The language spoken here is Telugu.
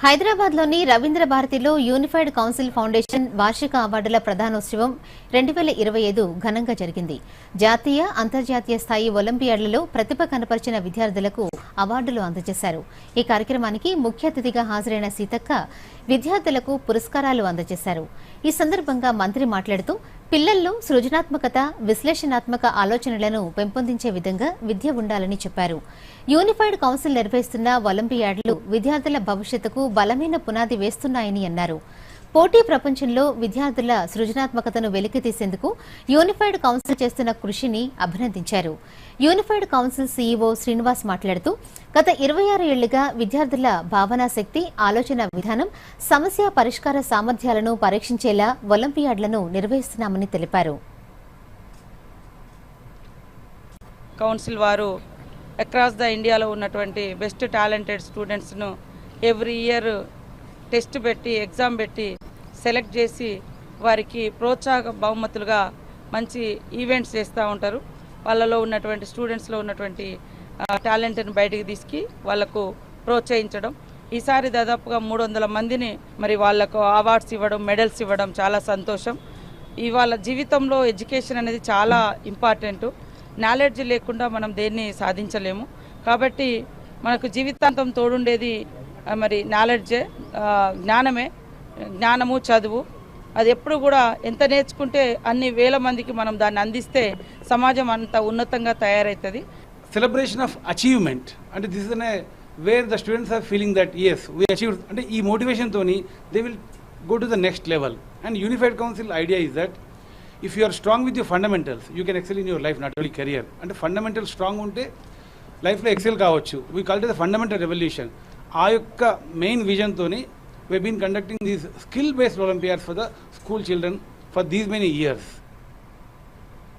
హైదరాబాద్లోని రవీంద్ర భారతిలో యూనిఫైడ్ కౌన్సిల్ ఫౌండేషన్ వార్షిక అవార్డుల ప్రధానోత్సవం రెండు వేల ఇరవై ఐదు ఘనంగా జరిగింది. జాతీయ అంతర్జాతీయ స్థాయి ఒలింపియాడ్లలో ప్రతిభ కనపరిచిన విద్యార్థులకు అవార్డులు అందజేశారు. ఈ కార్యక్రమానికి ముఖ్య అతిథిగా హాజరైన సీతక్క విద్యార్థులకు పురస్కారాలు అందజేశారు. ఈ సందర్భంగా మంత్రి మాట్లాడుతూ పిల్లల్లో సృజనాత్మకత విశ్లేషణాత్మక ఆలోచనలను పెంపొందించే విధంగా విద్య ఉండాలని చెప్పారు. యూనిఫైడ్ కౌన్సిల్ నిర్వహిస్తున్న ఒలింపియాడ్లు విద్యార్థుల భవిష్యత్తుకు బలమైన పునాది వేస్తున్నాయని అన్నారు. పోటీ ప్రపంచంలో విద్యార్థుల సృజనాత్మకతను వెలికితీసేందుకు యూనిఫైడ్ కౌన్సిల్ చేస్తున్న కృషిని అభినందించారు. యూనిఫైడ్ కౌన్సిల్ సీఈఓ శ్రీనివాస్ మాట్లాడుతూ గత ఇరవై ఆరు ఏళ్ళుగా విద్యార్థుల భావనా శక్తి ఆలోచన విధానం సమస్య పరిష్కార సామర్థ్యాలను పరీక్షించేలా ఒలింపియాడ్లను నిర్వహిస్తున్నామని తెలిపారు. కౌన్సిల్ వారు అక్రాస్ ద ఇండియాలో ఉన్నటువంటి బెస్ట్ టాలెంటెడ్ స్టూడెంట్స్ను ఎవ్రీ ఇయర్ టెస్ట్ పెట్టి ఎగ్జామ్ పెట్టి సెలెక్ట్ చేసి వారికి ప్రోత్సాహ బహుమతులుగా మంచి ఈవెంట్స్ చేస్తూ ఉంటారు. వాళ్ళలో ఉన్నటువంటి స్టూడెంట్స్లో ఉన్నటువంటి టాలెంట్ని బయటికి తీసుకు వాళ్ళకు ప్రోత్సహించడం. ఈసారి దాదాపుగా మూడు వందల మందిని మరి వాళ్ళకు అవార్డ్స్ ఇవ్వడం మెడల్స్ ఇవ్వడం చాలా సంతోషం. ఇవాళ జీవితంలో ఎడ్యుకేషన్ అనేది చాలా ఇంపార్టెంట్. నాలెడ్జ్ లేకుండా మనం దేన్ని సాధించలేము. కాబట్టి మనకు జీవితాంతం తోడుండేది మరి నాలెడ్జే జ్ఞానమే. జ్ఞానము చదువు అది ఎప్పుడు కూడా ఎంత నేర్చుకుంటే అన్ని వేల మందికి మనం దాన్ని అందిస్తే సమాజం అంత ఉన్నతంగా తయారవుతుంది సెలబ్రేషన్ ఆఫ్ అచీవ్మెంట్ అంటే this is where the students are feeling that as we achieve అంటే ఈ మోటివేషన్తోని they will go to the next level and unified council idea is that if you are strong with your fundamentals you can excel in your life not only career అంటే ఫండమెంటల్ స్ట్రాంగ్ ఉంటే లైఫ్లో ఎక్సెల్ కావచ్చు. We call the fundamental revolution ఆ యొక్క మెయిన్ విజన్తోని We've been conducting these skill-based volunteers for the school children for these many years.